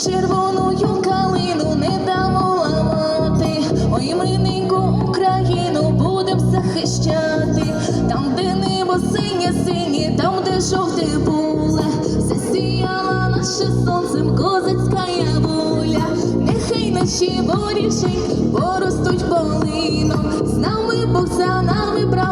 червоную калину не дамо ламати. Ой, ми неньку Україну будем захищати. Там, де небо синє, синє, там, де жовте поле, засіяла наше сонцем козацька воля. Нехай наші воріженьки поростуть полином. З нами Бог за нами, правда,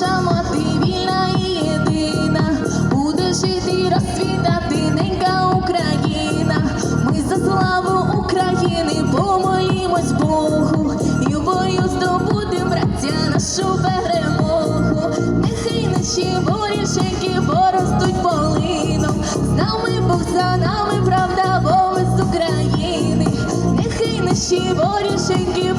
Наша мати вільна і єдина, буде жити розцвітати ненька Україна. Ми за славу України помолімось Богу, і в бою здобудем, браття, нашу перемогу. Нехай наші воріженьки поростуть полином. З нами Бог за нами, правда, бо з України. Нехай наші воріженьки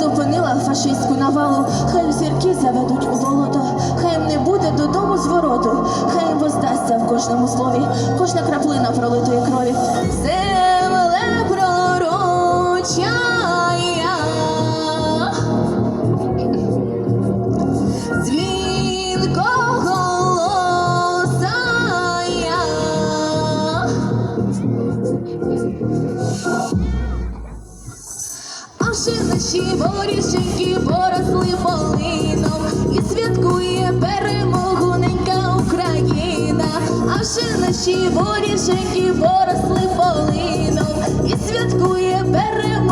зупинила фашистську навалу. Хай зірки заведуть у болото, хай не буде додому звороту, хай воздасться в кожному слові, кожна краплина пролитої крові. Наші воріженьки поросли полином і святкує перемогу ненька Україна. А вже наші воріженьки поросли полином і святкує перемогу